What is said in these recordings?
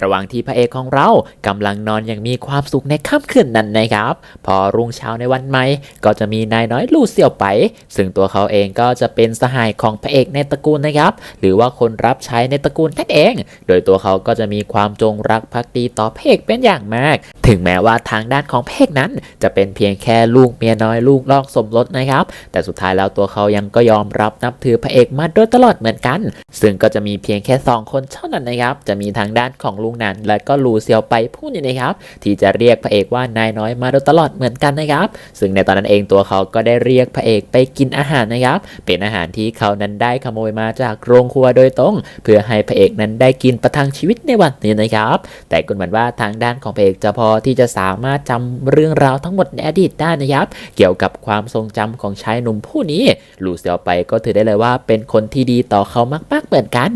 ระหว่างที่พระเอกของเรากำลังนอนอย่างมีความสุขในค่ำคืนนั้นนะครับ พอรุ่งเช้าในวันใหม่ก็จะมีนายน้อยลู่เสี่ยวไป ซึ่งตัวเขาเองก็จะเป็นสหายของพระเอกในตระกูลนะครับ หรือว่าคนรับใช้ในตระกูลนั่นเอง โดยตัวเขาก็จะมีความจงรักภักดีต่อพระเอกเป็นอย่างมาก ถึงแม้ว่าทางด้านของพระเอกนั้น จะเป็นเพียงแค่ลูกเมียน้อยลูกลอกสมรสนะครับ แต่สุดท้ายแล้วตัวเขายังก็ยอมรับนับถือพระเอกมาโดยตลอดเหมือนกัน ซึ่งก็จะมีเพียงแค่สองคนเท่านั้นนะครับ จะมีทางด้านของลุงนันและก็ลูเซียวไปผู้นี้นะครับที่จะเรียกพระเอกว่านายน้อยมาโดยตลอดเหมือนกันนะครับ ซึ่งในตอนนั้นเองตัวเขาก็ได้เรียกพระเอกไปกินอาหารนะครับ เป็นอาหารที่เขานั้นได้ขโมยมาจากโรงครัวโดยตรง เพื่อให้พระเอกนั้นได้กินประทังชีวิตในวันนี้นะครับ แต่ก็เหมือนว่าทางด้านของพระเอกจะพอที่จะสามารถจำเรื่องราวทั้งหมดในอดีตได้นะครับเกี่ยวกับความทรงจำของชายหนุ่มผู้นี้ลูเซียวไปก็ถือได้เลยว่าเป็นคนที่ดีต่อเขามากๆเหมือนกัน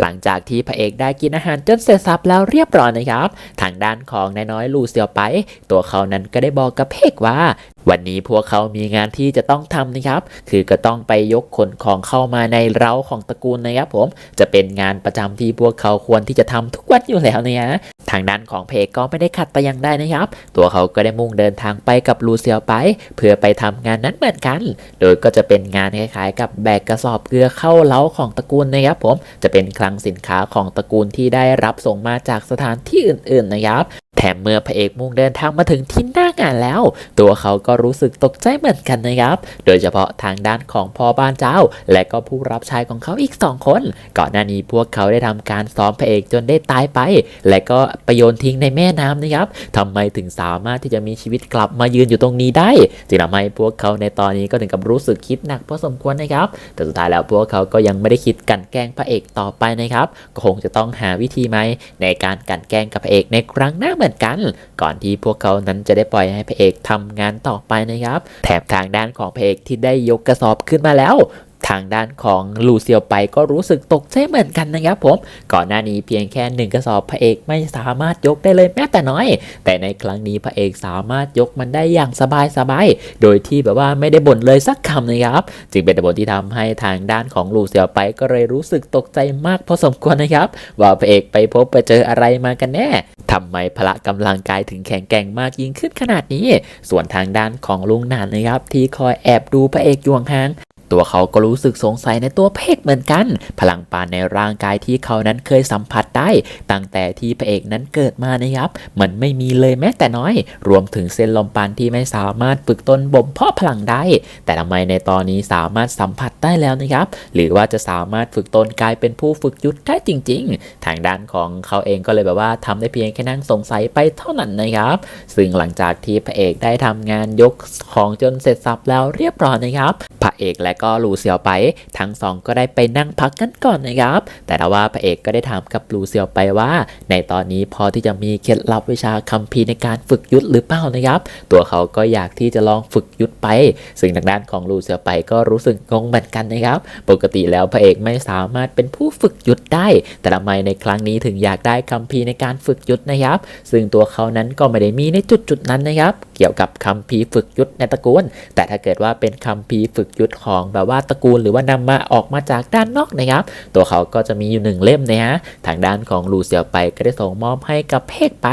หลังจากที่พระเอกได้กินอาหารจนเสร็จสับแล้วเรียบร้อยนะครับ ทางด้านของนายน้อยลูเซียวไป ตัวเขานั้นก็ได้บอกกับเพกว่า วันนี้พวกเขามีงานที่จะต้องทำนะครับ คือก็ต้องไปยกขนของเข้ามาในเร้าของตระกูลนะครับผม จะเป็นงานประจำที่พวกเขาควรที่จะทำทุกวันอยู่แล้วเนะฮะทางด้านของเพกก็ไม่ได้ขัดแต่อยังได้นะครับ ตัวเขาก็ได้มุ่งเดินทางไปกับลูเซียวไป เพื่อไปทำงานนั้นเหมือนกัน โดยก็จะเป็นงานคล้ายๆ กับแบกกระสอบเกลือเข้าเล้าของตระกูลนะครับผม จะเป็นคลังสินค้าของตระกูลที่ได้รับส่งมาจากสถานที่อื่น ๆนะครับ แถมเมื่อพระเอกมุ่งเดินทางมาถึงที่หน้างานแล้ว ตัวเขาก็รู้สึกตกใจเหมือนกันนะครับ โดยเฉพาะทางด้านของพ่อบ้านเจ้า และก็ผู้รับใช้ของเขาอีกสองคน ก่อนหน้านี้พวกเขาได้ทำการซ้อมพระเอกจนได้ตายไป และก็ไปโยนทิ้งในแม่น้ำนะครับทำไมถึงสามารถที่จะมีชีวิตกลับมายืนอยู่ตรงนี้ได้จึงทำให้พวกเขาในตอนนี้ก็ถึงกับรู้สึกคิดหนักพอสมควรนะครับ แต่สุดท้ายแล้วพวกเขาก็ยังไม่ได้คิดกลันแกล้งพระเอกต่อไปนะครับ ก็คงจะต้องหาวิธีไหมในการกลันแกล้งกับพระเอกในครั้งหน้าเหมือนกัน ก่อนที่พวกเขานั้นจะได้ปล่อยให้พระเอกทำงานต่อไปนะครับ แถมทางด้านของพระเอกที่ได้ยกกระสอบขึ้นมาแล้ว ทางด้านของลูเซียวไปก็รู้สึกตกใจเหมือนกันนะครับผม ก่อนหน้านี้เพียงแค่หนึ่งกระสอบพระเอกไม่สามารถยกได้เลยแม้แต่น้อย แต่ในครั้งนี้พระเอกสามารถยกมันได้อย่างสบายสบายโดยที่แบบว่าไม่ได้บ่นเลยสักคำนะครับ จึงเป็นบทที่ทำให้ทางด้านของลูเซียวไปก็เลยรู้สึกตกใจมากพอสมควรนะครับ ว่าพระเอกไปพบไปเจออะไรมากันแน่ทำไมพละกำลังกายถึงแข็งแกร่งมากยิ่งขึ้นขนาดนี้ ส่วนทางด้านของลุงนานนะครับที่คอยแอบดูพระเอกอยู่ห่าง ตัวเขาก็รู้สึกสงสัยในตัวเอกเหมือนกัน พลังปานในร่างกายที่เขานั้นเคยสัมผัสได้ ตั้งแต่ที่พระเอกนั้นเกิดมานะครับ มันไม่มีเลยแม้แต่น้อย รวมถึงเส้นลมปานที่ไม่สามารถฝึกตนบ่มเพาะพลังได้ แต่ทำไมในตอนนี้สามารถสัมผัสได้แล้วนะครับ หรือว่าจะสามารถฝึกตนกลายเป็นผู้ฝึกยุทธได้จริง ๆ ทางด้านของเขาเองก็เลยแบบว่าทำได้เพียงแค่นั่งสงสัยไปเท่านั้นนะครับ ซึ่งหลังจากที่พระเอกได้ทำงานยกของจนเสร็จสับแล้วเรียบร้อยนะครับ พระเอกและก็ลูเซียวไป ทั้งสองก็ได้ไปนั่งพักกันก่อนนะครับ แต่ว่าพระเอกก็ได้ถามกับลูเซียวไปว่า ในตอนนี้พอที่จะมีเคล็ดลับวิชาคัมภีร์ในการฝึกยุทธหรือเปล่านะครับ ตัวเขาก็อยากที่จะลองฝึกยุทธไป ซึ่งทางด้านของลูเซียวไปก็รู้สึกงงเหมือนกันนะครับ ปกติแล้วพระเอกไม่สามารถเป็นผู้ฝึกยุทธได้ แต่ทำไมในครั้งนี้ถึงอยากได้คัมภีร์ในการฝึกยุทธนะครับ ซึ่งตัวเขานั้นก็ไม่ได้มีในจุดจุดๆนั้นนะครับ เกี่ยวกับคัมภีฝึกยุทธในตระกูล แต่ถ้าเกิดว่าเป็นคัมภีฝึกยุทธของแบบว่าตระกูล หรือว่านำมาออกมาจากด้านนอกนะครับ ตัวเขาก็จะมีอยู่หนึ่งเล่มนะฮะทางด้านของลูเซียวไปก็ได้ส่งมอบให้กับเพกไป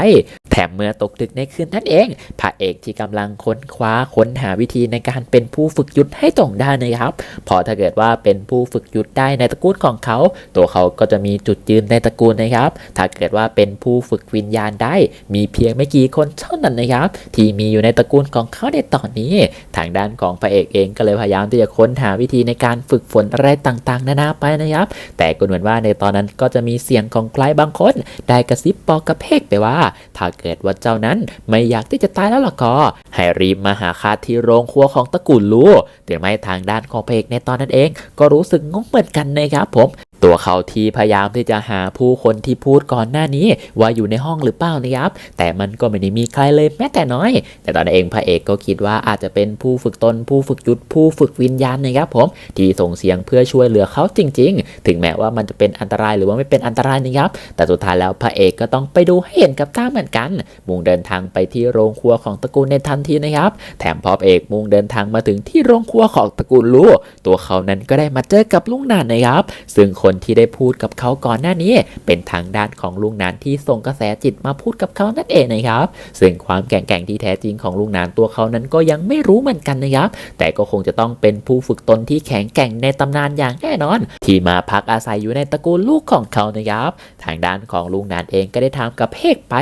แถมเมื่อตกดึกในคืนนั้นเองพระเอกที่กำลังค้นคว้าค้นหาวิธีในการเป็นผู้ฝึกยุทธให้ตรงได้นะครับ พอถ้าเกิดว่าเป็นผู้ฝึกยุทธได้ในตระกูลของเขา ตัวเขาก็จะมีจุดยืนในตระกูลนะครับ ถ้าเกิดว่าเป็นผู้ฝึกวิญญาณได้ มีเพียงไม่กี่คนเท่านั้นนะครับ ที่มีอยู่ในตระกูลของเขาในตอนนี้ ทางด้านของพระเอกเองก็เลยพยายามที่จะค้นหาวิธีในการฝึกฝนอะไรต่างๆ นานาไปนะครับ แต่ก็เหมือนว่าในตอนนั้นก็จะมีเสียงของใครบางคน ได้กระซิบบอกกับเพกไปว่า ถ้าเกิดว่าเจ้านั้นไม่อยากที่จะตายแล้วล่ะก็ให้รีบมาหาข้าที่โรงครัวของตระกูลลูแต่ไม่ทางด้านของพระเพกในตอนนั้นเอง ก็รู้สึกงงเหมือนกันนะครับผม ตัวเขาที่พยายามที่จะหาผู้คนที่พูดก่อนหน้านี้ ว่าอยู่ในห้องหรือเปล่านะครับ แต่มันก็ไม่ได้มีใครเลยแม้แต่น้อย แต่ตอนนั้นเองพระเอกก็คิดว่าอาจจะเป็นผู้ฝึกตน ผู้ฝึกยุทธผู้ฝึกวิญญาณนะครับผมที่ส่งเสียงเพื่อช่วยเหลือเขาจริง ๆ ถึงแม้ว่ามันจะเป็นอันตรายหรือว่าไม่เป็นอันตรายนะครับ แต่สุดท้ายแล้วพระเอกก็ต้องไปดูให้เห็นกับตาเหมือนกัน มุ่งเดินทางไปที่โรงครัวของตระกูลในทันทีนะครับ แถมพอพระเอกมุ่งเดินทางมาถึงที่โรงครัวของตระกูลลู่ตัวเขานั้นก็ได้มาเจอกับลุงนานนะครับ ซึ่งคนคนที่ได้พูดกับเขาก่อนหน้านี้ เป็นทางด้านของลุงนานที่ส่งกระแสจิตมาพูดกับเขานั่นเองนะครับ ซึ่งความแก่งแกร่งที่แท้จริงของลุงนานตัวเขานั้นก็ยังไม่รู้เหมือนกันนะครับ แต่ก็คงจะต้องเป็นผู้ฝึกตนที่แข็งแกร่งในตำนานอย่างแน่นอน ที่มาพักอาศัยอยู่ในตระกูลลูกของเขานะครับ ทางด้านของลุงนานเองก็ได้ถามกับเพกไป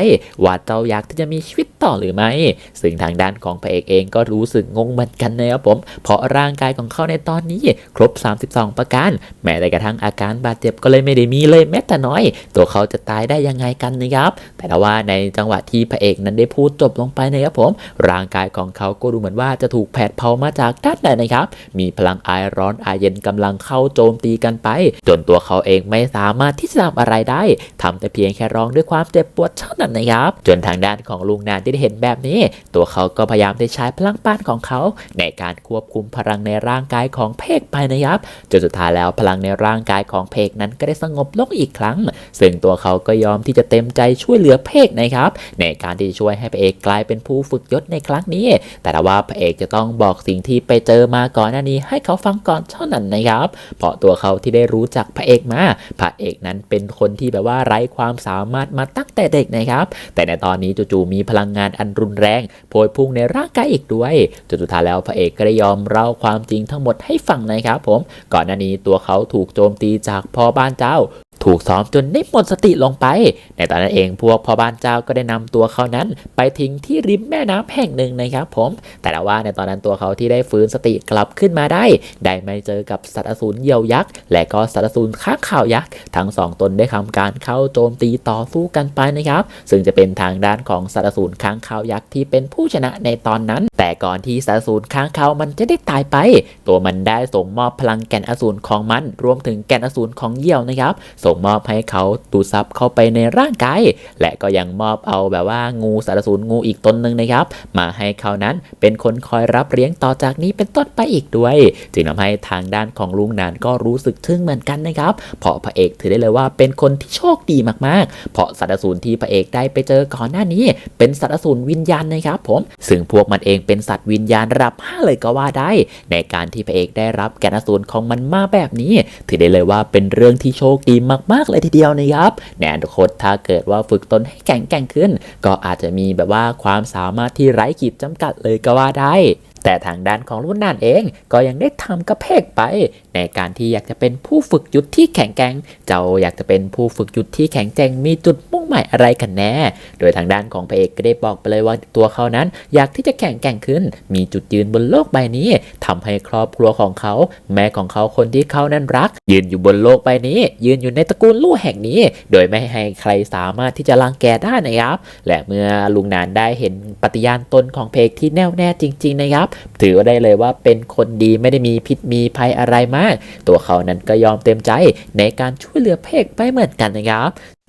ว่าเจ้าอยากที่จะมีชีวิต ต่อหรือไม่ ซึ่งทางด้านของพระเอกเองก็รู้สึกงงเหมือนกันนะครับผม เพราะร่างกายของเขาในตอนนี้ครบ 32 ประการ แม้แต่กระทั่งอาการบาดเจ็บก็เลยไม่ได้มีเลยแม้แต่น้อย ตัวเขาจะตายได้ยังไงกันนะครับ แต่ว่าในจังหวะที่พระเอกนั้นได้พูดจบลงไปนะครับผม ร่างกายของเขาก็ดูเหมือนว่าจะถูกแผดเผามาจากด้านใดนะครับ มีพลังอายร้อนอายเย็นกำลังเข้าโจมตีกันไป จนตัวเขาเองไม่สามารถที่จะทำอะไรได้ทำแต่เพียงแค่ร้องด้วยความเจ็บปวดเท่านั้นนะครับ จนทางด้านของลุงนานที่ได้เห็นแบบนี้ ตัวเขาก็พยายามได้ใช้พลังป้านของเขา ในการควบคุมพลังในร่างกายของเพกไปนะครับจนสุดท้ายแล้วพลังในร่างกายของเพกนั้นก็ได้สงบลงอีกครั้ง ซึ่งตัวเขาก็ยอมที่จะเต็มใจช่วยเหลือเพกนะครับ ในการที่จะช่วยให้พระเอกกลายเป็นผู้ฝึกยศในครั้งนี้ แต่ว่าพระเอกจะต้องบอกสิ่งที่ไปเจอมาก่อนหน้านี้ ให้เขาฟังก่อนเท่านั้นนะครับ เพราะตัวเขาที่ได้รู้จักพระเอกมา พระเอกนั้นเป็นคนที่แบบว่าไร้ความสามารถมาตั้งแต่เด็กนะครับ แต่ในตอนนี้จู่ๆมีพลังงานอันรุนแรงโผยพุ่งในร่างกายอีกด้วยจนสุดท้ายแล้วพระเอกก็ได้ยอมเล่าความจริงทั้งหมดให้ฟังนะครับผมก่อนหน้านี้ตัวเขาถูกโจมตีจากพ่อบ้านเจ้า ถูกซ้อมจนได้หมดสติลงไป ในตอนนั้นเองพวกพ่อบ้านเจ้าก็ได้นำตัวเขานั้น ไปทิ้งที่ริมแม่น้ำแห่งหนึ่งนะครับผม แต่ว่าในตอนนั้นตัวเขาที่ได้ฟื้นสติกลับขึ้นมาได้ ได้ไม่เจอกับสัตว์อสูรเหยี่ยวยักษ์ และก็สัตว์อสูรข้างข่าวยักษ์ ทั้งสองตนได้ทำการเข้าโจมตีต่อสู้กันไปนะครับ ซึ่งจะเป็นทางด้านของสัตว์อสูรค้างคาวยักษ์ที่เป็นผู้ชนะในตอนนั้น แต่ก่อนที่สัตว์อสูรค้างคาวมันจะได้ตายไป ตัวมันได้ส่งมอบพลังแก่นอสูรของมัน รวมถึงแก่นอสูรของเหยี่ยวนะครับส่งมอบให้เขาดูดซับเข้าไปในร่างกาย และก็ยังมอบเอาแบบว่างูสารสูรงูอีกตนหนึ่งนะครับ มาให้เขานั้นเป็นคนคอยรับเลี้ยงต่อจากนี้เป็นต้นไปอีกด้วย จึงทำให้ทางด้านของลุงนานก็รู้สึกทึ่งเหมือนกันนะครับเพราะพระเอกถือได้เลยว่าเป็นคนที่โชคดีมากๆ เพราะสัตว์สูรที่พระเอกได้ไปเจอก่อนหน้านี้ เป็นสัตว์สูรวิญญาณนะครับผมซึ่งพวกมันเองเป็นสัตว์วิญญาณระดับห้าเลยก็ว่าได้ ในการที่พระเอกได้รับแกนอสูรของมันมาแบบนี้ ถือได้เลยว่าเป็นเรื่องที่โชคดีมากๆเลยทีเดียวนะครับแนอนคตถ้าเกิดว่าฝึกตนให้แข็งแกร่งขึ้น ก็อาจจะมีแบบว่าความสามารถที่ไร้ขีดจำกัดเลยก็ว่าได้ แต่ทางด้านของรุ่นนานเองก็ยังได้ทำกระเพกไป ในการที่อยากจะเป็นผู้ฝึกยุทธที่แข็งแกร่งเจ้าอยากจะเป็นผู้ฝึกยุทธที่แข็งแกร่งมีจุดมุ่งหมายอะไรกันแน่ โดยทางด้านของพระเอกก็ได้บอกไปเลยว่าตัวเขานั้น อยากที่จะแข็งแกร่งขึ้น มีจุดยืนบนโลกใบนี้ทำให้ครอบครัวของเขา แม่ของเขาคนที่เขานั้นรัก ยืนอยู่บนโลกใบนี้ ยืนอยู่ในตระกูลลู่แห่งนี้ โดยไม่ให้ใครสามารถที่จะรังแกได้นะครับ และเมื่อลุงนานได้เห็นปฏิญาณตนของเพกที่แน่วแน่จริง ๆนะครับถือว่าได้เลยว่าเป็นคนดีไม่ได้มีพิษมีภัยอะไรมาก ตัวเขานั้นก็ยอมเต็มใจในการช่วยเหลือเพกไปเหมือนกันนะครับ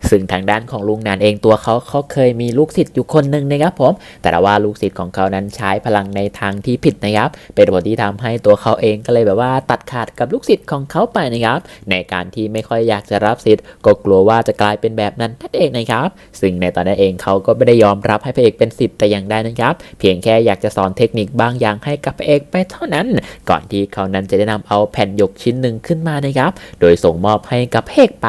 ซึ่งทางด้านของลุงนานเองตัวเขาเขาเคยมีลูกศิษย์อยู่คนหนึ่งนะครับผม แต่ว่าลูกศิษย์ของเขานั้นใช้พลังในทางที่ผิดนะครับ เป็นผลที่ทำให้ตัวเขาเองก็เลยแบบว่าตัดขาดกับลูกศิษย์ของเขาไปนะครับ ในการที่ไม่ค่อยอยากจะรับศิษย์ก็กลัวว่าจะกลายเป็นแบบนั้นนั่นเองนะครับ ซึ่งในตอนนั้นเองเขาก็ไม่ได้ยอมรับให้พระเอกเป็นศิษย์แต่อย่างใดนะครับ เพียงแค่อยากจะสอนเทคนิคบางอย่างให้กับพระเอกไปเท่านั้น ก่อนที่เขานั้นจะได้นำเอาแผ่นหยกชิ้นหนึ่งขึ้นมานะครับ โดยส่งมอบให้กับพระเอกไป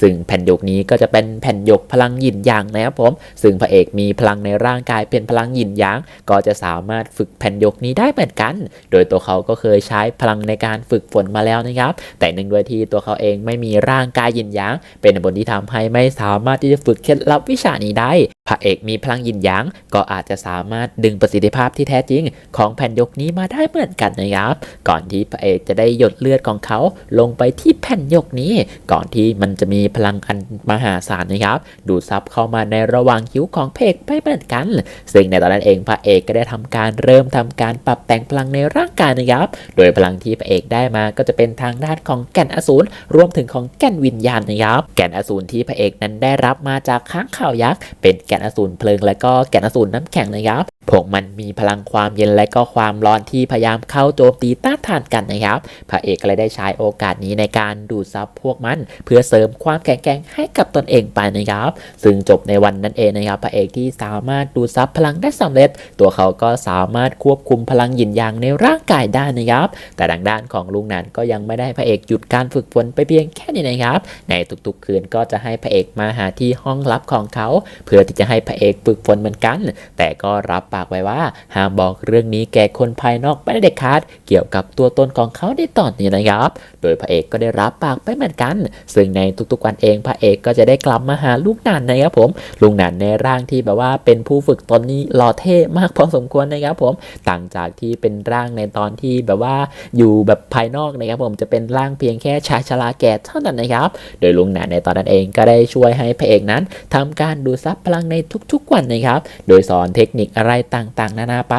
ซึ่งแผ่นหยกนี้ก็จะเป็นแผ่นหยกพลังหยินหยางนะครับผมซึ่งพระเอกมีพลังในร่างกายเป็นพลังหยินหยาง ก็จะสามารถฝึกแผ่นหยกนี้ได้เหมือนกัน โดยตัวเขาก็เคยใช้พลังในการฝึกฝนมาแล้วนะครับ แต่หนึ่งด้วยที่ตัวเขาเองไม่มีร่างกายหยินหยาง เป็นผลที่ทำให้ไม่สามารถที่จะฝึกเคล็ดลับวิชานี้ได้พระเอกมีพลังหยินหยาง ก็อาจจะสามารถดึงประสิทธิภาพที่แท้จริง ของแผ่นหยกนี้มาได้เหมือนกันนะครับ ก่อนที่พระเอกจะได้หยดเลือดของเขาลงไปที่แผ่นหยกนี้ ก่อนที่มันจะมีพลังอันมหาสารนะครับดูดซับเข้ามาในระหว่างคิ้วของพระเอกไปเหมือนกัน ซึ่งในตอนนั้นเองพระเอกก็ได้ทำการเริ่มทำการปรับแต่งพลังในร่างกายนะครับโดยพลังที่พระเอกได้มาก็จะเป็นทางด้านของแก่นอสูรรวมถึงของแก่นวิญญาณนะครับแก่นอสูรที่พระเอกนั้นได้รับมาจากค้างข่าวยักษ์เป็นแก่นอสูรเพลิงและก็แก่นอสูรน้ำแข็งนะครับ พวกมันมีพลังความเย็นและก็ความร้อนที่พยายามเข้าโจมตีต้านทานกันนะครับ พระเอกก็เลยได้ใช้โอกาสนี้ในการดูดซับพวกมัน เพื่อเสริมความแข็งแกร่งให้กับตนเองไปนะครับ ซึ่งจบในวันนั้นเองนะครับ พระเอกที่สามารถดูดซับพลังได้สำเร็จ ตัวเขาก็สามารถควบคุมพลังหยินยางในร่างกายได้นะครับ แต่ทางด้านของลุงนันก็ยังไม่ได้พระเอกหยุดการฝึกฝนไปเพียงแค่นี้นะครับ ในทุกๆคืนก็จะให้พระเอกมาหาที่ห้องลับของเขา เพื่อที่จะให้พระเอกฝึกฝนเหมือนกัน แต่ก็รับปากไว้ว่าห้ามบอกเรื่องนี้แก่คนภายนอกไม่ได้เด็ดขาดเกี่ยวกับตัวตนของเขาในตอนนี้นะครับ โดยพระเอกก็ได้รับปากไปเหมือนกัน ซึ่งในทุกๆวันเองพระเอกก็จะได้กลับมาหาลูกนันนะครับผมลุงนันในร่างที่แบบว่าเป็นผู้ฝึกตนนี้หล่อเท่มากพอสมควรนะครับผมต่างจากที่เป็นร่างในตอนที่แบบว่าอยู่แบบภายนอกนะครับผมจะเป็นร่างเพียงแค่ชายชราแก่เท่านั้นนะครับ โดยลุงหนันในตอนนั้นเองก็ได้ช่วยให้พระเอกนั้นทำการดูดซับพลังในทุกๆวันนะครับ โดยสอนเทคนิคอะไรต่างๆ นานาไป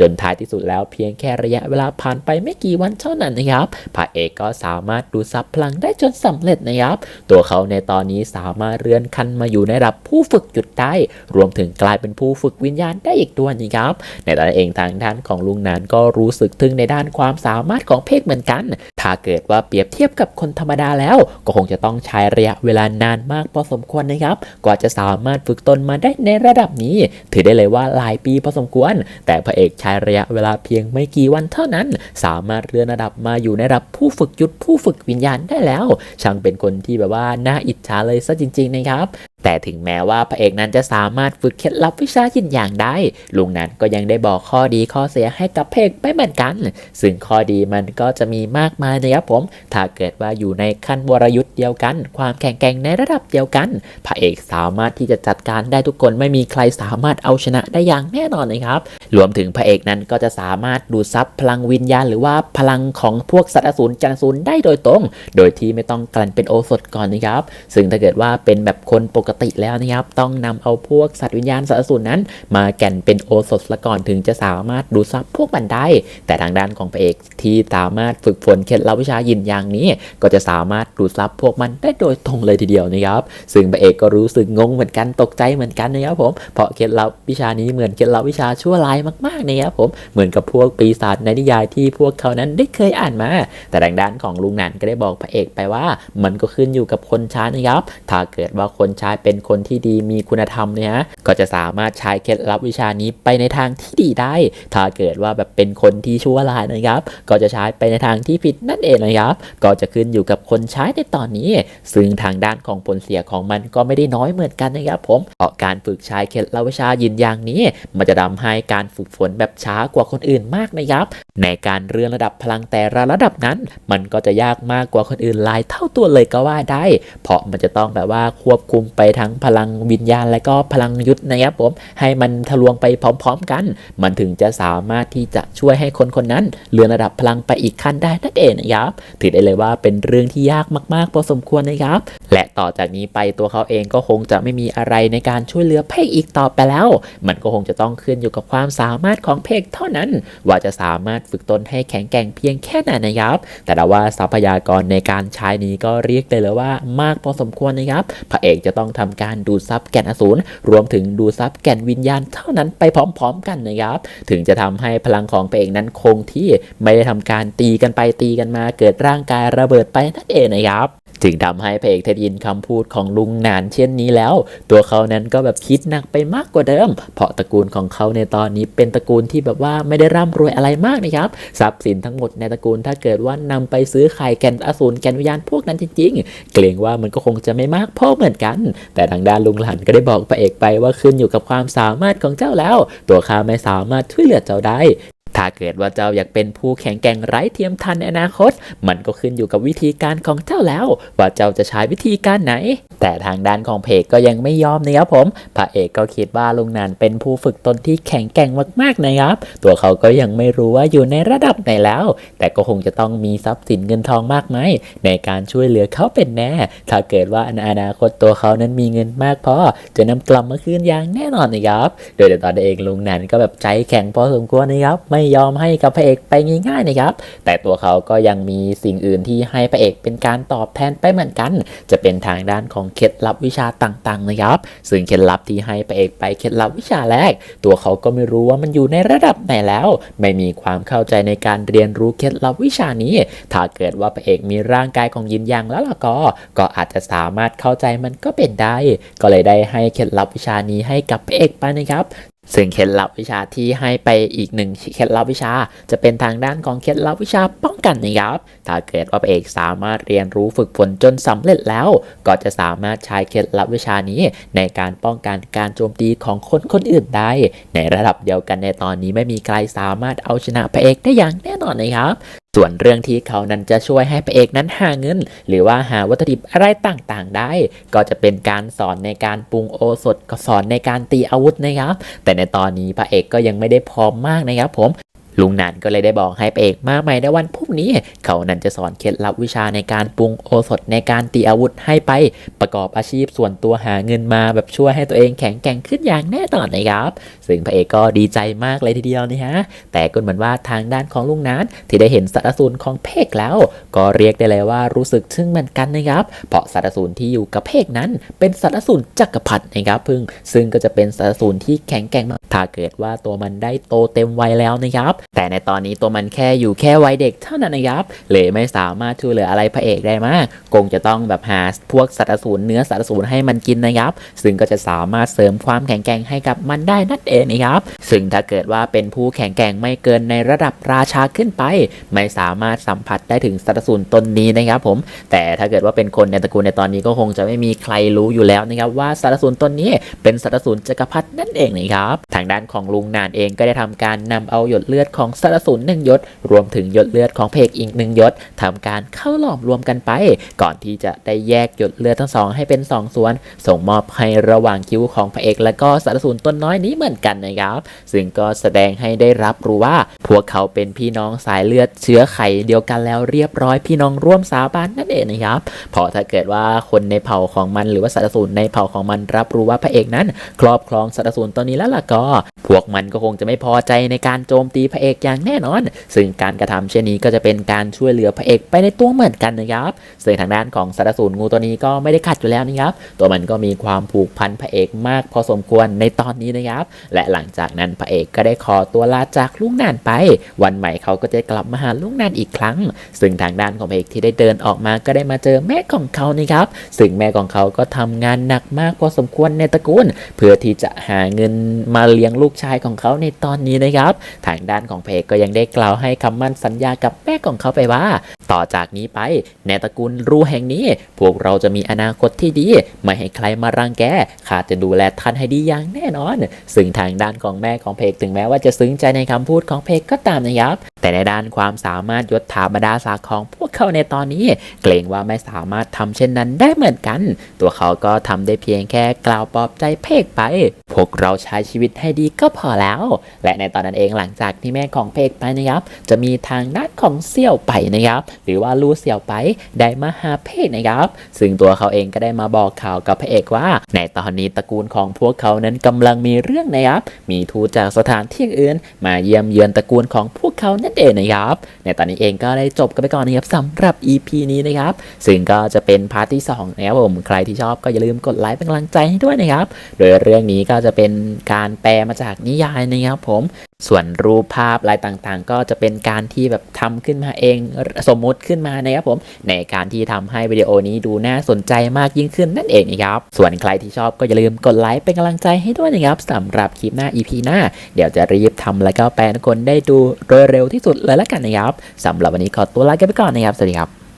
จนท้ายที่สุดแล้วเพียงแค่ระยะเวลาผ่านไปไม่กี่วันเท่านั้นนะครับพระเอกก็สามารถดูดซับพลังได้จนสำเร็จนะครับ ตัวเขาในตอนนี้สามารถเลื่อนขั้นมาอยู่ในระดับผู้ฝึกหยุดได้รวมถึงกลายเป็นผู้ฝึกวิญญาณได้อีกด้วยนะครับในตอนเองทางด้านของลุงนันก็รู้สึกถึงในด้านความสามารถของเพกเหมือนกัน ถ้าเกิดว่าเปรียบเทียบกับคนธรรมดาแล้ว ก็คงจะต้องใช้ระยะเวลานานมากพอสมควรนะครับกว่าจะสามารถฝึกตนมาได้ในระดับนี้ ถือได้เลยว่าหลายปีพอสมควร แต่พระเอกใช้ระยะเวลาเพียงไม่กี่วันเท่านั้น สามารถเลื่อนระดับมาอยู่ในระดับผู้ฝึกยุดผู้ฝึกวิญญาณได้แล้ว ช่างเป็นคนที่แบบว่าน่าอิจฉาเลยซะจริง ๆ นะครับแต่ถึงแม้ว่าพระเอกนั้นจะสามารถฝึกเคล็ดลับวิชายินอย่างได้ ลุงนั้นก็ยังได้บอกข้อดีข้อเสียให้กับเอกไปเหมือนกัน ซึ่งข้อดีมันก็จะมีมากมายนะครับผม ถ้าเกิดว่าอยู่ในขั้นวรยุทธ์เดียวกัน ความแข็งแกร่งในระดับเดียวกัน พระเอกสามารถที่จะจัดการได้ทุกคนไม่มีใครสามารถเอาชนะได้อย่างแน่นอนนะครับ รวมถึงพระเอกนั้นก็จะสามารถดูดซับพลังวิญญาณ หรือว่าพลังของพวกสัตว์อสูรจันทร์สูรได้โดยตรง โดยที่ไม่ต้องกลั่นเป็นโอสถก่อนนะครับ ซึ่งถ้าเกิดว่าเป็นแบบคนปกติแล้วนะครับ ต้องนำเอาพวกสัตว์วิญญาณสัตว์อสูรนั้น มาแก่นเป็นโอสถละก่อนถึงจะสามารถดูดซับพวกมันได้ แต่ทางด้านของพระเอกที่สามารถฝึกฝนเคล็ดลับวิชายินอย่างนี้ ก็จะสามารถดูดซับพวกมันได้โดยตรงเลยทีเดียวนะครับซึ่งพระเอกก็รู้สึกงงเหมือนกันตกใจเหมือนกันนะครับผมเพราะเคล็ดลับวิชานี้เหมือนเคล็ดลับวิชาชั่วร้ายมากๆนะครับผมเหมือนกับพวกปีศาจในนิยายที่พวกเขานั้นได้เคยอ่านมา แต่ทางด้านของลุงนันก็ได้บอกพระเอกไปว่า มันก็ขึ้นอยู่กับคนใช้นะครับ ถ้าเกิดว่าคนใช้เป็นคนที่ดีมีคุณธรรมเนี่ยฮะก็จะสามารถใช้เคล็ดลับวิชานี้ไปในทางที่ดีได้ ถ้าเกิดว่าแบบเป็นคนที่ชั่วร้ายนะครับ ก็จะใช้ไปในทางที่ผิดนั่นเองนะครับ ก็จะขึ้นอยู่กับคนใช้ในตอนนี้ ซึ่งทางด้านของผลเสียของมันก็ไม่ได้น้อยเหมือนกันนะครับผมเพราะการฝึกใช้เคล็ดลับวิชายินอย่างนี้ มันจะทำให้การฝึกฝนแบบช้ากว่าคนอื่นมากนะครับ ในการเรือนระดับพลังแต่ละระดับนั้น มันก็จะยากมากกว่าคนอื่นหลายเท่าตัวเลยก็ว่าได้ เพราะมันจะต้องแบบว่าควบคุมไปทั้งพลังวิญญาณ และก็พลังยุทธนะครับผมให้มันทะลวงไปพร้อม ๆ กัน มันถึงจะสามารถที่จะช่วยให้คนคนนั้นเรือนระดับพลังไปอีกขั้นได้นั่นเองนะครับ ถือได้เลยว่าเป็นเรื่องที่ยากมากๆพอสมควรนะครับ และต่อจากนี้ไปตัวเขาเองก็คงจะไม่มีอะไรในการช่วยเหลือเพกอีกต่อไปแล้ว มันก็คงจะต้องขึ้นอยู่กับความสามารถของเพกเท่านั้น ว่าจะสามารถฝึกตนให้แข็งแกร่งเพียงแค่ไหนนะครับ แต่ว่าทรัพยากรในการใช้นี้ก็เรียกได้เลยว่ามากพอสมควรนะครับ พระเอกจะต้องทำการดูดซับแก่นอสูรรวมถึงดูดซับแก่นวิญญาณเท่านั้นไปพร้อม ๆ กันนะครับ ถึงจะทำให้พลังของพระเอกนั้นคงที่ไม่ได้ทำการตีกันไปตีกันมาเกิดร่างกายระเบิดไปนั่นเองนะครับจึงทำให้พระเอกเทดยินคำพูดของลุงหนานเช่นนี้แล้ว ตัวเขานั้นก็แบบคิดหนักไปมากกว่าเดิม เพราะตระกูลของเขาในตอนนี้เป็นตระกูลที่แบบว่าไม่ได้ร่ำรวยอะไรมากนะครับทรัพย์สินทั้งหมดในตระกูลถ้าเกิดว่านำไปซื้อไข่แก่นอสูรแกนวิญญาณพวกนั้นจริงๆ เกรงว่ามันก็คงจะไม่มากพอเหมือนกัน แต่ทางด้านลุงหลันก็ได้บอกพระเอกไปว่าขึ้นอยู่กับความสามารถของเจ้าแล้ว ตัวข้าไม่สามารถช่วยเหลือเจ้าได้ ถ้าเกิดว่าเจ้าอยากเป็นผู้แข็งแกร่งไร้เทียมทันในอนาคต มันก็ขึ้นอยู่กับวิธีการของเจ้าแล้ว ว่าเจ้าจะใช้วิธีการไหน แต่ทางด้านของเพกก็ยังไม่ยอมนะครับผม พระเอกก็คิดว่าลุงนันเป็นผู้ฝึกตนที่แข็งแกร่งมากๆนะครับ ตัวเขาก็ยังไม่รู้ว่าอยู่ในระดับไหนแล้ว แต่ก็คงจะต้องมีทรัพย์สินเงินทองมากมายในการช่วยเหลือเขาเป็นแน่ ถ้าเกิดว่าในอนาคตตัวเขานั้นมีเงินมากพอจะนำกลับมาคืนอย่างแน่นอนนะครับ โดยในตอนเองลุงนันก็แบบใจแข็งพอสมควรนะครับ ไม่ยอมให้กับพระเอกไปง่ายๆนะครับ แต่ตัวเขาก็ยังมีสิ่งอื่นที่ให้พระเอกเป็นการตอบแทนไปเหมือนกัน จะเป็นทางด้านของเคล็ดลับวิชาต่างๆนะครับ ซึ่งเคล็ดลับที่ให้ไปเอกไปเคล็ดลับวิชาแรก ตัวเขาก็ไม่รู้ว่ามันอยู่ในระดับไหนแล้ว ไม่มีความเข้าใจในการเรียนรู้เคล็ดลับวิชานี้ ถ้าเกิดว่าไปเอกมีร่างกายของยินยังแล้วล่ะก็ ก็อาจจะสามารถเข้าใจมันก็เป็นได้ ก็เลยได้ให้เคล็ดลับวิชานี้ให้กับเอกไปนะครับ ซึ่งเคล็ดลับวิชาที่ให้ไปอีกหนึ่งเคล็ดลับวิชา จะเป็นทางด้านของเคล็ดลับวิชาป้องกันนะครับ ถ้าเกิดว่าเอกสามารถเรียนรู้ฝึกฝนจนสำเร็จแล้ว ก็จะสามารถใช้เคล็ดลับวิชานี้ ในการป้องกันการโจมตีของคนคนอื่นได้ ในระดับเดียวกันในตอนนี้ไม่มีใครสามารถเอาชนะพระเอกได้อย่างแน่นอนนะครับ ส่วนเรื่องที่เขานั้นจะช่วยให้พระเอกนั้นหาเงิน หรือว่าหาวัตถุดิบอะไรต่างๆได้ ก็จะเป็นการสอนในการปรุงโอสถก็สอนในการตีอาวุธนะครับ แต่ในตอนนี้พระเอกก็ยังไม่ได้พร้อมมากนะครับผม ลุงนันก็เลยได้บอกให้พระเอกมาใหม่ในวันพรุ่งนี้ เขานั้นจะสอนเคล็ดลับวิชาในการปรุงโอสถในการตีอาวุธให้ไปประกอบอาชีพส่วนตัวหาเงินมาแบบช่วยให้ตัวเองแข็งแกร่งขึ้นอย่างแน่นอนนะครับ ซึ่งพระเอกก็ดีใจมากเลยทีเดียวนะฮะแต่ก็เหมือนว่าทางด้านของลุงนันที่ได้เห็นสัตว์สูนของเพกแล้ว ก็เรียกได้เลยว่ารู้สึกทึ่งเหมือนกันนะครับ เพราะสัตว์สูนที่อยู่กับเพกนั้น เป็นสัตว์สูนจักรพรรดินะครับพึ่งซึ่งก็จะเป็นสัตว์สูนที่แข็งแกร่งมากถ้าเกิดว่าตัวมันได้โตเต็มวัยแล้วนะครับแต่ในตอนนี้ตัวมันแค่อยู่แค่วัยเด็กเท่านั้นนะครับเลยไม่สามารถช่วยเหลืออะไรพระเอกได้มากคงจะต้องแบบหาพวกสัตว์สูนเนื้อสัตว์สูนให้มันกินนะครับ ซึ่งก็จะสามารถเสริมความแข็งแกร่งให้กับมันได้นั่นเองนะครับ ซึ่งถ้าเกิดว่าเป็นผู้แข็งแกร่งไม่เกินในระดับราชาขึ้นไป ไม่สามารถสัมผัสได้ถึงสัตว์สูนตนนี้นะครับผม แต่ถ้าเกิดว่าเป็นคนในตระกูลในตอนนี้ก็คงจะไม่มีใครรู้อยู่แล้วนะครับว่าสัตว์สูนตนนี้เป็นสัตว์สูนจักรพรรดินั่นเองนะครับ ทางด้านของลุงนานเองก็ได้ทำการนำเอาหยดเลือดของสัตว์สูนหนึ่งยดรวมถึงหยดเลือดของเพกอีกหนึ่งยดทำการเข้าหลอมรวมกันไป ก่อนที่จะได้แยกหยดเลือดทั้งสองให้เป็นสองส่วน ส่งมอบให้ระหว่างคิ้วของพระเอกและก็สารสูนต้นน้อยนี้เหมือนกันนะครับ ซึ่งก็แสดงให้ได้รับรู้ว่า พวกเขาเป็นพี่น้องสายเลือดเชื้อไข่เดียวกันแล้วเรียบร้อยพี่น้องร่วมสาบานนั่นเองนะครับเพราะถ้าเกิดว่าคนในเผ่าของมันหรือว่าสารสูนในเผ่าของมันรับรู้ว่าพระเอกนั้น ครอบครองสารสูนตัวนี้แล้วล่ะก็ พวกมันก็คงจะไม่พอใจในการโจมตีพระเอกอย่างแน่นอน ซึ่งการกระทำเช่นนี้ก็จะเป็นการช่วยเหลือพระเอกไปในตัวเหมือนกันนะครับซึ่งทางด้านของสารสูนงูตัวนี้ก็ไม่ได้ขัดอยู่แล้วนะครับ ตัวมันก็มีความผูกพันพระเอกมากพอสมควรในตอนนี้นะครับ และหลังจากนั้นพระเอกก็ได้ขอตัวลาจากลุงนานไป วันใหม่เขาก็จะกลับมาหาลุงนานอีกครั้ง ซึ่งทางด้านของพระเอกที่ได้เดินออกมาก็ได้มาเจอแม่ของเขานะครับ ซึ่งแม่ของเขาก็ทำงานหนักมากพอสมควรในตระกูล เพื่อที่จะหาเงินมาเลี้ยงลูกชายของเขาในตอนนี้นะครับ ทางด้านของเพกก็ยังได้กล่าวให้คำมั่นสัญญากับแม่ของเขาไปว่า ต่อจากนี้ไปในตระกูลรูแห่งนี้ พวกเราจะมีอนาคตที่ดี ไม่ให้ใครมารังแกข้าจะดูแลท่านให้ดีอย่างแน่นอน ซึ่งทางด้านของแม่ของเพกถึงแม้ว่าจะซึ้งใจในคำพูดของเพกก็ตามนะครับแต่ในด้านความสามารถยศถาบรรดาศักดิ์ของพวกเขาในตอนนี้ เกรงว่าไม่สามารถทำเช่นนั้นได้เหมือนกัน ตัวเขาก็ทำได้เพียงแค่กล่าวปลอบใจเพกไป พวกเราใช้ชีวิตให้ดีก็พอแล้ว และในตอนนั้นเองหลังจากที่แม่ของเพกไปนะครับ จะมีทางด้านของเสี่ยวไปนะครับ หรือว่าลู่เสี่ยวไปได้มาหาเพกนะครับ ซึ่งตัวเขาเองก็ได้มาบอกข่าวกับพระเอกว่า ในตอนนี้ตระกูลของพวกเขานั้นกำลังมีเรื่องนะครับ มีทูตจากสถานที่อื่น มาเยี่ยมเยือนตระกูลของพวกเขานั่นเองนะครับ ในตอนนี้เองก็ได้จบกันไปก่อนนะครับสำหรับ EP นี้นะครับ ซึ่งก็จะเป็นพาร์ทที่สองนะครับผมใครที่ชอบก็อย่าลืมกดไลค์เป็นกำลังใจให้ด้วยนะครับ โดยเรื่องนี้ก็จะเป็นการแปลมาจากนิยายนะครับผม ส่วนรูปภาพอะไรต่างๆ ก็จะเป็นการที่แบบทำขึ้นมาเองสมมุติขึ้นมานะครับผม ในการที่ทำให้วิดีโอนี้ดูน่าสนใจมากยิ่งขึ้นนั่นเองนะครับ ส่วนใครที่ชอบก็อย่าลืมกดไลค์เป็นกำลังใจให้ด้วยนะครับสำหรับคลิปหน้า EP หน้า เดี๋ยวจะรีบทำแล้วก็แปลทุกคนได้ดูโดยเร็วที่สุดเลยละกันนะครับสำหรับวันนี้ขอตัวลาไปก่อนนะครับ สวัสดีครับ